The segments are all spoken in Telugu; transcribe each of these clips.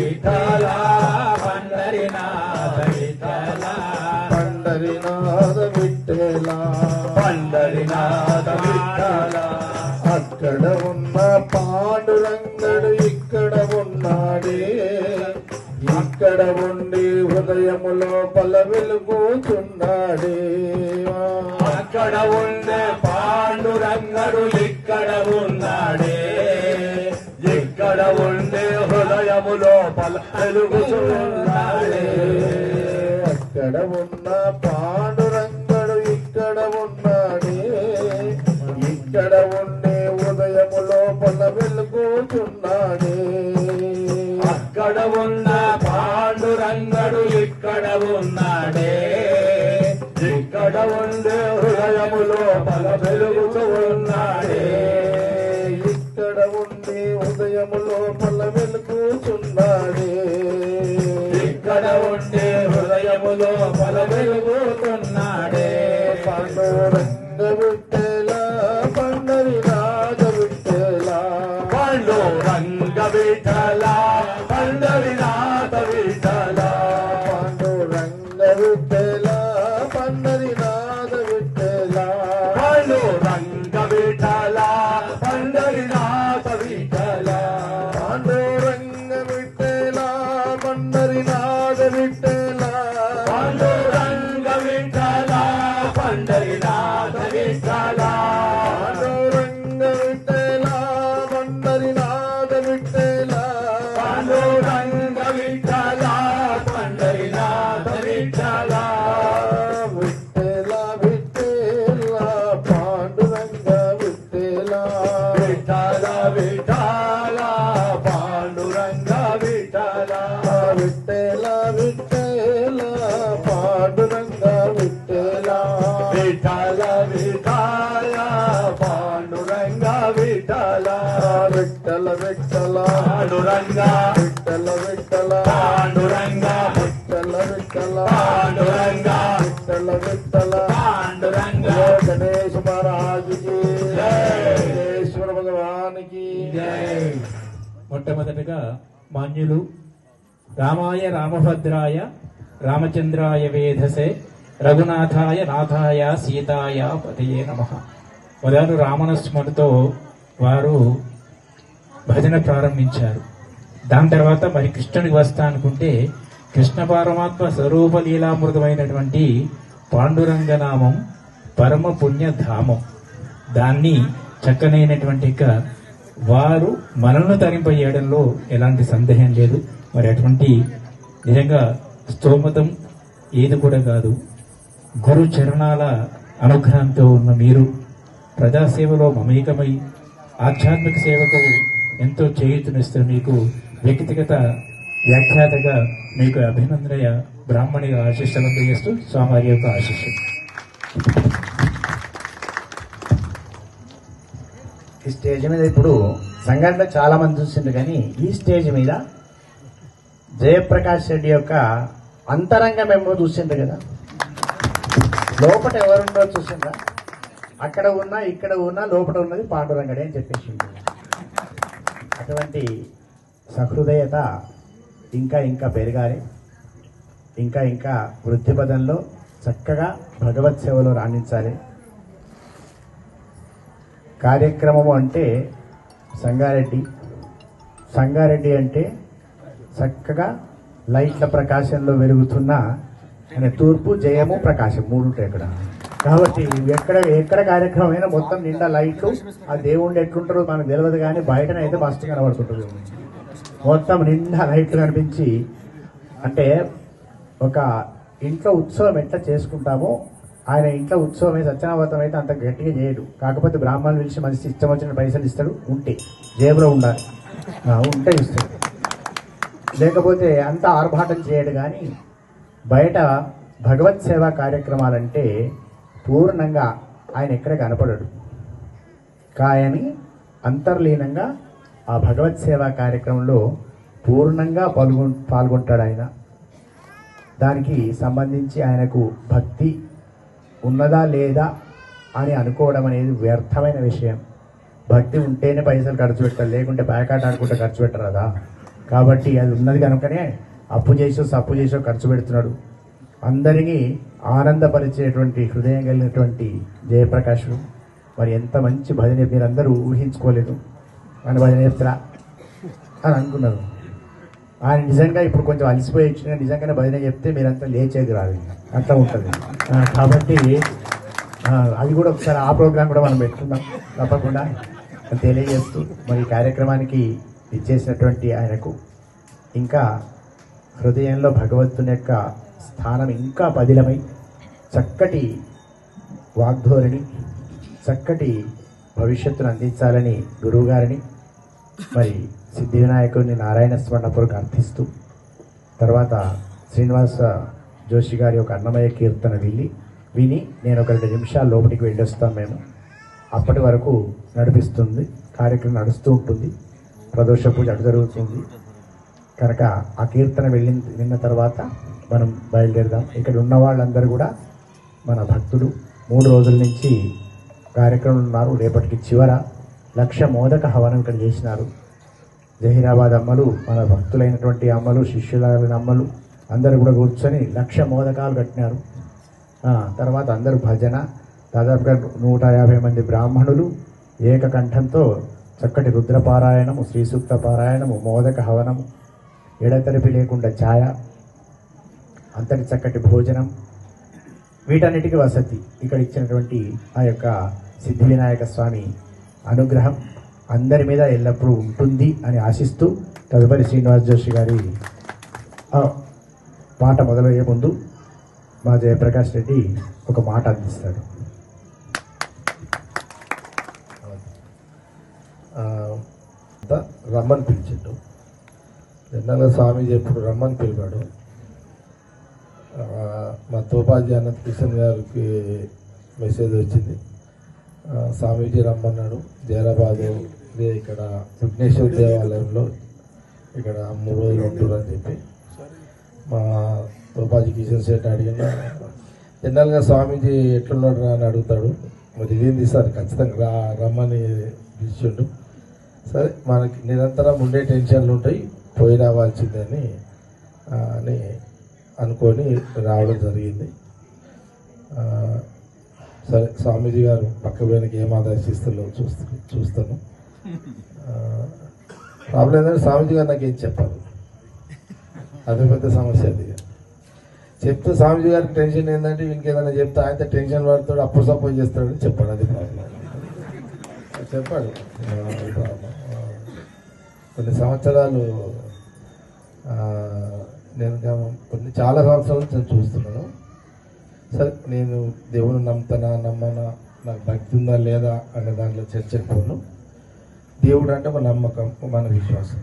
విఠల పండరినాథ పండరినాథ పండరినాథ అక్కడ ఉన్న పాండురంగడు ఇక్కడ ఉన్నాడే ఇక్కడ ఉండి హృదయములో పల వెలుగుచున్నాడే అక్కడ ఉండే పాండురంగడు ఇక్కడ ఉన్నాడే హృదయములో పల వెలుగుతున్నాడే రంగ गणेश महाराज की విఘ్నేశ్వర భగవానికి మొట్టమొదటిగా మాన్యులు రామాయ రామభద్రాయ రామచంద్రాయ వేధసే రఘునాథాయ నాథాయ సీతాయ పతయే నమ. మొదలు రామణ స్మృతితో వారు భజన ప్రారంభించారు. దాని తర్వాత మరి కృష్ణుడికి వస్తా అనుకుంటే కృష్ణ పారమాత్మ స్వరూప లీలామృతమైనటువంటి పాండురంగనామం పరమ పరమ పుణ్యధామం దాన్ని చక్కనైనటువంటి ఇక వారు మనల్ని తరింపజేయడంలో ఎలాంటి సందేహం లేదు. మరి అటువంటి నిజంగా స్తోమతం ఏది కూడా కాదు. గురు చరణాల అనుగ్రహంతో ఉన్న మీరు ప్రజాసేవలో మమేకమై ఆధ్యాత్మిక సేవకు ఎంతో చేయూతనిస్తూ మీకు వ్యక్తిగత వ్యాఖ్యాతగా మీకు అభినందనయ బ్రాహ్మణిగా ఆశీస్సులు అందజేస్తూ స్వామివారి యొక్క ఆశిస్సు ఈ స్టేజ్ మీద ఇప్పుడు సంఘటన చాలా మంది చూసిండ్రు కానీ ఈ స్టేజ్ మీద జయప్రకాష్ రెడ్డి యొక్క అంతరంగం ఏమో చూసిండ్రు కదా? లోపల ఎవరుండో చూసిండ్రా? అక్కడ ఉన్నా ఇక్కడ ఉన్నా లోపల ఉన్నది పాండురంగడే అని చెప్పేసి. అటువంటి సహృదయత ఇంకా ఇంకా పెరగాలి. ఇంకా ఇంకా వృద్ధి పదంలో చక్కగా భగవత్ సేవలో రాణించాలి. కార్యక్రమము అంటే సంగారెడ్డి. సంగారెడ్డి అంటే చక్కగా లైట్ల ప్రకాశంలో వెలుగుతున్న ఆయన తూర్పు జయము ప్రకాశం మూడు ఉంటాయి ఇక్కడ కాబట్టి ఎక్కడ ఎక్కడ కార్యక్రమం అయినా మొత్తం నిండా లైట్లు ఆ దేవుళ్ళు ఎట్లుంటారో మనకు తెలియదు కానీ బయటనైతే మస్తు కనబడుతుంటుంది. మొత్తం నిండా లైట్లు కనిపించి అంటే ఒక ఇంట్లో ఉత్సవం ఎట్లా చేసుకుంటామో ఆయన ఇంట్లో ఉత్సవం అయితే సత్యనావతం అయితే అంత గట్టిగా చేయడు. కాకపోతే బ్రాహ్మణులు పిలిచి మనిషి ఇష్టం వచ్చిన పైసలు ఇస్తాడు ఉంటే. జేబులో ఉండాలి. ఉంటే ఇస్తాడు. లేకపోతే అంత ఆర్భాటం చేయడు కానీ బయట భగవత్ సేవా కార్యక్రమాలంటే పూర్ణంగా ఆయన ఎక్కడ కనపడడు. కాయని అంతర్లీనంగా ఆ భగవత్ సేవా కార్యక్రమంలో పూర్ణంగా పాల్గొ పాల్గొంటాడు ఆయన. దానికి సంబంధించి ఆయనకు భక్తి ఉన్నదా లేదా అని అనుకోవడం అనేది వ్యర్థమైన విషయం. భక్తి ఉంటేనే పైసలు ఖర్చు పెట్టాలి లేకుంటే బ్యాకాట్ ఆడుకుంటే ఖర్చు పెట్టరు కదా. కాబట్టి అది ఉన్నది కనుకనే అప్పు చేసో సప్పు చేసో ఖర్చు పెడుతున్నాడు. అందరినీ ఆనందపరిచేటువంటి హృదయం కలిగినటువంటి జయప్రకాష్ మరి ఎంత మంచి భజన మీరందరూ ఊహించుకోలేదు. అని భజన చేస్తారా? అని అనుకున్నారు ఆయన నిజంగా ఇప్పుడు కొంచెం అలసిపోయి వచ్చిన నిజంగానే భజన చెప్తే మీరంతా లేచేది రాదు అట్లా ఉంటుంది. కాబట్టి అది కూడా ఒకసారి ఆ ప్రోగ్రాం కూడా మనం పెట్టుకుందాం. తప్పకుండా తెలియజేస్తూ మరి కార్యక్రమానికి ఇచ్చేసినటువంటి ఆయనకు ఇంకా హృదయంలో భగవంతుని యొక్క స్థానం ఇంకా పదిలమై చక్కటి వాగ్ధోరణి చక్కటి భవిష్యత్తును అందించాలని గురువుగారిని మరి సిద్ధి వినాయకుడిని నారాయణ స్మరణపూర్వక అర్థిస్తూ తర్వాత శ్రీనివాస జోషి గారి ఒక అన్నమయ్య కీర్తన వెళ్ళి విని నేను ఒక రెండు నిమిషాలు లోపలికి వెళ్ళొస్తాం మేము. అప్పటి వరకు నడిపిస్తుంది కార్యక్రమం నడుస్తూ ఉంటుంది ప్రదోష పూజ అటు జరుగుతుంది. కనుక ఆ కీర్తన వెళ్ళిన విన్న తర్వాత మనం బయలుదేరదాం. ఇక్కడ ఉన్న వాళ్ళందరూ కూడా మన భక్తులు. మూడు రోజుల నుంచి కార్యక్రమం ఉన్నారు రేపటికి చివర లక్ష మోదక హవనం ఇక్కడ చేసినారు. జహీరాబాద్ అమ్మలు మన భక్తులైనటువంటి అమ్మలు శిష్యులైన అమ్మలు అందరూ కూడా కూర్చొని లక్ష మోదకాలు కట్టినారు. తర్వాత అందరూ భజన దాదాపుగా నూట యాభై మంది బ్రాహ్మణులు ఏకకంఠంతో చక్కటి రుద్రపారాయణము శ్రీ సూక్త పారాయణము మోదక హవనము ఎడతెరిపి లేకుండా ఛాయ అంతటి చక్కటి భోజనం వీటన్నిటికీ వసతి. ఇక్కడ ఇచ్చినటువంటి ఆ యొక్క సిద్ధి వినాయక స్వామి అనుగ్రహం. అందరి మీద ఎల్లప్పుడూ ఉంటుంది అని ఆశిస్తూ తదుపరి శ్రీనివాస్ జోషి గారి పాట మొదలయ్యే ముందు మా జయప్రకాష్ రెడ్డి ఒక మాట అందిస్తాడు. రమ్మని పిలిచిండు. జనరల్గా స్వామీజీ ఎప్పుడు రమ్మని పిలిపాడు మా తోపాజీ అనంత్ కిషన్ గారికి మెసేజ్ వచ్చింది. స్వామీజీ రమ్మన్నాడు. జైరాబాదు ఇదే ఇక్కడ విఘ్నేశ్వర దేవాలయంలో ఇక్కడ మూడు రోజులు ఉంటారు అని చెప్పి. మా తోపాజీ కిషన్ సేట్ అడిగిన జనరల్గా స్వామీజీ ఎట్లున్నాడు రా అని అడుగుతాడు. మరి ఇదేంది సార్ ఖచ్చితంగా రా రమ్మని పిలిచిండు. సరే మనకి నిరంతరం ఉండే టెన్షన్లు ఉంటాయి పోయి రావాల్సిందని అని అనుకొని రావడం జరిగింది. సరే స్వామీజీ గారు పక్క పోయినకి ఏం ఆదర్శిస్తుందో చూస్తూ చూస్తాను. ప్రాబ్లం ఏంటంటే స్వామీజీ గారు నాకు ఏం చెప్పాలి అదే పెద్ద సమస్య అది. చెప్తే స్వామీజీ గారికి టెన్షన్ ఏంటంటే వీనికి ఏదైనా చెప్తే ఆయన టెన్షన్ పడతాడు అప్పుడు సపోజ్ చేస్తాడని చెప్పాడు అది ప్రాబ్లం చెప్పాడు. కొన్ని సంవత్సరాలు నేను కొన్ని చాలా సంవత్సరాల నుంచి నేను చూస్తున్నాను. సరే నేను దేవుని నమ్ముతానా నమ్మనా నాకు భక్తి ఉందా లేదా అనే దాంట్లో చర్చకు పోను. దేవుడు అంటే మన నమ్మకం మన విశ్వాసం.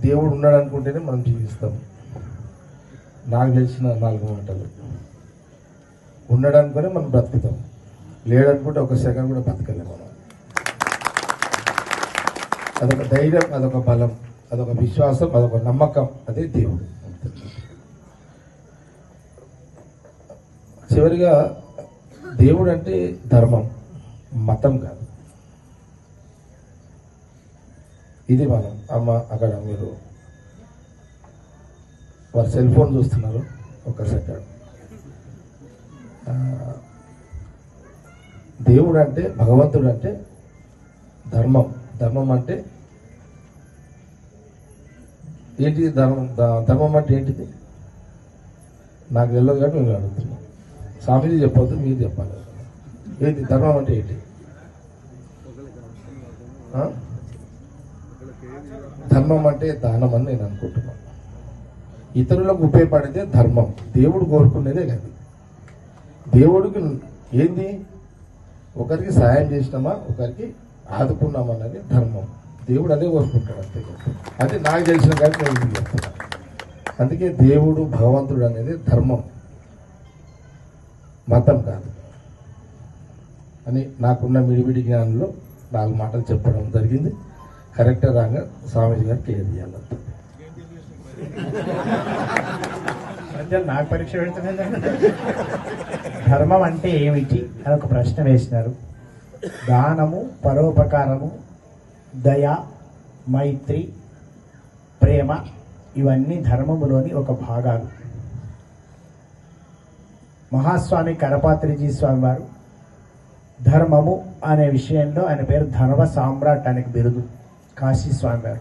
దేవుడు ఉన్నాడు అనుకుంటేనే మనం జీవిస్తాం. నాకు తెలిసిన నాలుగు మాటలు. ఉన్నాడు మనం బ్రతుకుతాం. లేడనుకుంటే ఒక సెకండ్ కూడా బ్రతకలేము మనం. అదొక ధైర్యం అదొక బలం అదొక విశ్వాసం అదొక నమ్మకం. అదే దేవుడు. చివరిగా దేవుడు అంటే ధర్మం మతం కాదు. ఇది మనం అమ్మ అక్కడ మీరు వారు సెల్ ఫోన్ చూస్తున్నారు. ఒక సెకండ్. దేవుడు అంటే భగవంతుడు అంటే ధర్మం. ధర్మం అంటే ఏంటిది ధర్మం? ధర్మం అంటే ఏంటిది? నాకు తెలియదు కాబట్టి నేను అడుగుతున్నాం. స్వామీజీ చెప్పొద్దు మీరు చెప్పాలి. ఏంటి ధర్మం అంటే ఏంటి? ధర్మం అంటే దానం అని నేను అనుకుంటున్నాను. ఇతరులకు ఉపయోగపడితే ధర్మం. దేవుడు కోరుకునేదే కాదు. దేవుడికి ఏంది? ఒకరికి సాయం చేసినామా ఒకరికి ఆదుకున్నామా అన్నది ధర్మం. దేవుడు అదే కోరుకుంటాడు అంతే అంటే నాకు తెలిసిన కానీ నేను చెప్తున్నా. అందుకే దేవుడు భగవంతుడు అనేది ధర్మం. మతం కాదు. అని నాకున్న మిడిమిడి జ్ఞానంలో నాలుగు మాటలు చెప్పడం జరిగింది. కరెక్ట్ రాగా స్వామీజీ గారు క్లియర్ నాకు పరీక్ష పెడుతున్నా ధర్మం అంటే ఏమిటి అని ఒక ప్రశ్న వేసినారు. దానము పరోపకారము దయ మైత్రి ప్రేమ ఇవన్నీ ధర్మములోని ఒక భాగాలు. మహాస్వామి కరపాత్రిజీ స్వామి వారు ధర్మము అనే విషయంలో ఆయన పేరు ధర్మ సామ్రాట్ అనే బిరుదు. కాశీ స్వామి వారు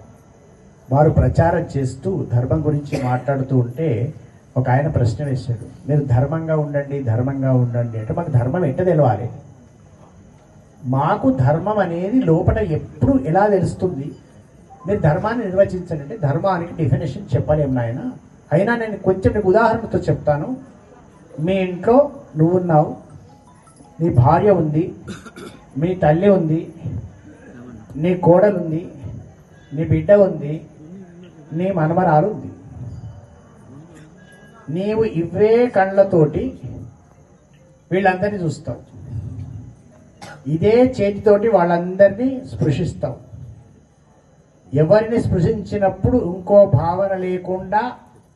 వారు ప్రచారం చేస్తూ ధర్మం గురించి మాట్లాడుతూ ఉంటే ఒక ఆయన ప్రశ్న వేశాడు. మీరు ధర్మంగా ఉండండి ధర్మంగా ఉండండి అంటే మాకు ధర్మం ఎట్ట తెలవాలి? మాకు ధర్మం అనేది లోపల ఎప్పుడు ఎలా తెలుస్తుంది? మీరు ధర్మాన్ని నిర్వచించండి ధర్మానికి డెఫినేషన్ చెప్పలేము నాయన. అయినా నేను కొంచెం నీకు ఉదాహరణతో చెప్తాను. మీ ఇంట్లో నువ్వున్నావు నీ భార్య ఉంది మీ తల్లి ఉంది నీ కోడలు ఉంది నీ బిడ్డ ఉంది నీ మనమరాలు ఉంది. నీవు ఇవే కళ్ళతోటి వీళ్ళందరినీ చూస్తావు. ఇదే చేతితోటి వాళ్ళందరినీ స్పృశిస్తావు. ఎవరిని స్పృశించినప్పుడు ఇంకో భావన లేకుండా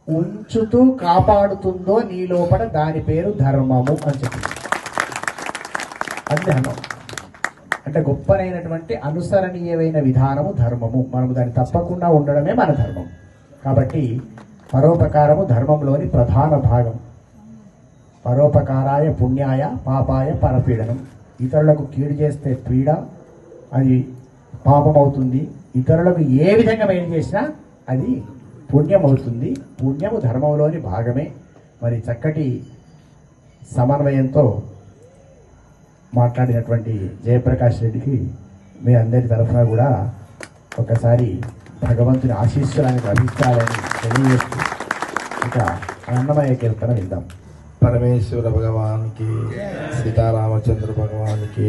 ఉంచుతూ కాపాడుతుందో నీ లోపల దాని పేరు ధర్మము అని చెప్పి. అది ధర్మం అంటే గొప్పనైనటువంటి అనుసరణీయమైన విధానము ధర్మము. మనము దాన్ని తప్పకుండా ఉండడమే మన ధర్మం. కాబట్టి పరోపకారము ధర్మంలోని ప్రధాన భాగం. పరోపకారాయ పుణ్యాయ పాపాయ పరపీడనం. ఇతరులకు కీడు చేస్తే పీడ అది పాపం అవుతుంది ఇతరులకు ఏ విధంగా మేలు చేసినా అది పుణ్యం అవుతుంది పుణ్యము ధర్మంలోని భాగమే. మరి చక్కటి సమన్వయంతో మాట్లాడినటువంటి జయప్రకాష్ రెడ్డికి మీ అందరి తరఫున కూడా ఒకసారి భగవంతుని ఆశీస్సులను లభించాలని తెలియజేస్తూ ఇక అన్నమయ్య కీర్తన విందాం. పరమేశ్వర భగవానికి సీతారామచంద్ర భగవానికి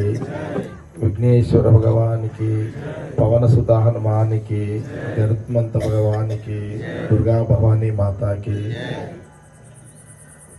విఘ్నేశ్వర భగవానికి పవన సుత హనుమానికి గరుత్మంత భగవానికి దుర్గా భవానీ మాతాకి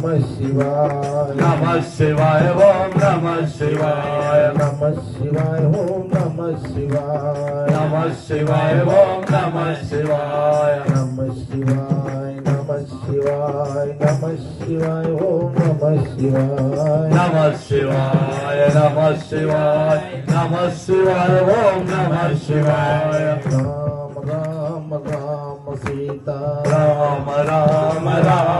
नमः शिवाय नमः शिवाय ओम नमः शिवाय नमः शिवाय ओम नमः शिवाय नमः शिवाय ओम नमः शिवाय नमः शिवाय नमः शिवाय नमः शिवाय ओम नमः शिवाय नमः शिवाय नमः शिवाय नमः शिवाय ओम नमः शिवाय राम राम राम सीता राम राम राम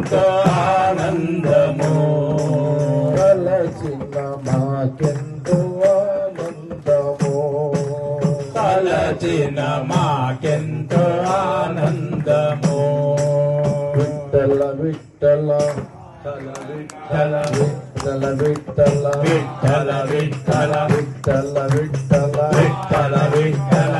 మాకెంతో ఆనందము తలచిన మాకెంతో ఆనందము తలచిన మాకెంతో ఆనందము విఠల విఠల విఠల విఠల విఠల విఠల విఠల విఠల విఠల విఠల విఠల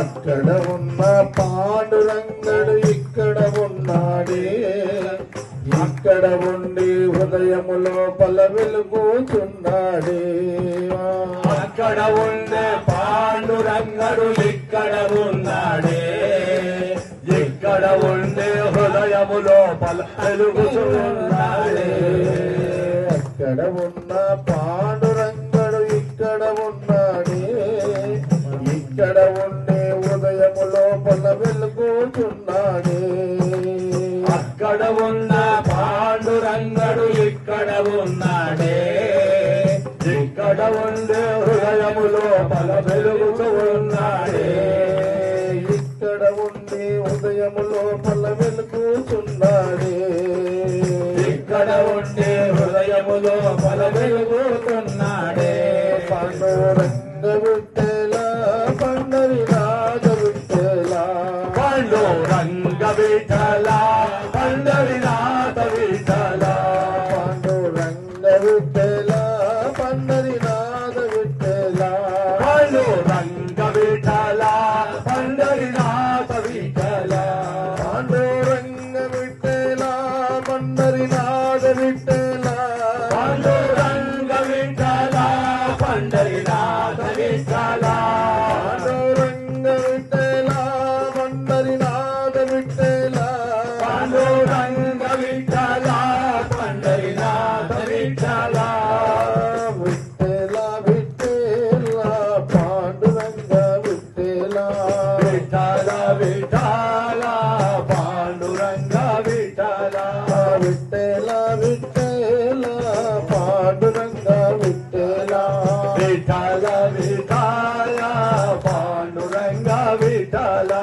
అక్కడ ఉన్న పాండురంగడు ఇక్కడ ఉన్నాడే. ఇక్కడ ఉండి హృదయము లోపల వెలుగుచున్నాడే అక్కడ ఉండే పాండురంగడు ఇక్కడ ఉన్నాడే. ఇక్కడ ఉండే హృదయము లోపల వెలుగుతున్నాడే. అక్కడ ఉన్న పా వెంబడ ఉండే హృదయములో పల వెలుగుతూ ఉన్నాడే. ఇక్కడ ఉండి హృదయములో పల వెలుగుతున్నాడే ఇక్కడ ఉండే హృదయములో పల వెలుగుతున్నాడే. పండు రంగ விட்டலா பாண்டுரங்கா விட்டலா. விட்டால விட்டாயா பாண்டுரங்கா விட்டாலா.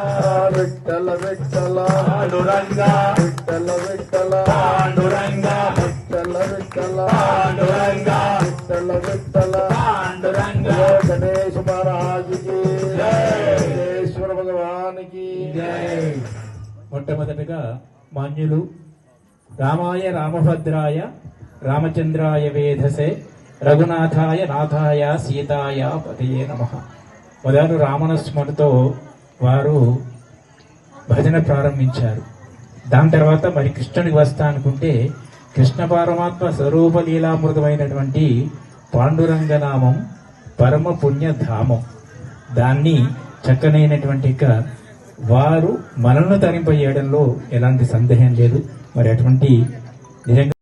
விட்டல விட்டலா. பாண்டுரங்கா விட்டல விட்டலா. பாண்டுரங்கா. விட்டல விட்டலா. பாண்டுரங்கா. விட்டல விட்டலா. பாண்டுரங்கா. கணேஷ் மகாராஜ் கி జయ భగవాన్ రామాయ రామభద్రాయ రామచంద్రాయ వేధసే రఘునాథాయ నాథాయ సీతాయ పతయే నమ. మొదలు రామనస్మరణతో వారు భజన ప్రారంభించారు. దాని తర్వాత మరి కృష్ణుడికి వస్తా అనుకుంటే కృష్ణ పరమాత్మ స్వరూప లీలామృతమైనటువంటి పాండురంగ నామం పరమ పుణ్యధామం. దాన్ని చక్కనైనటువంటి ఇక వారు మనల్ని తరింపజేయడంలో ఎలాంటి సందేహం లేదు. మరి అటువంటి నిజంగా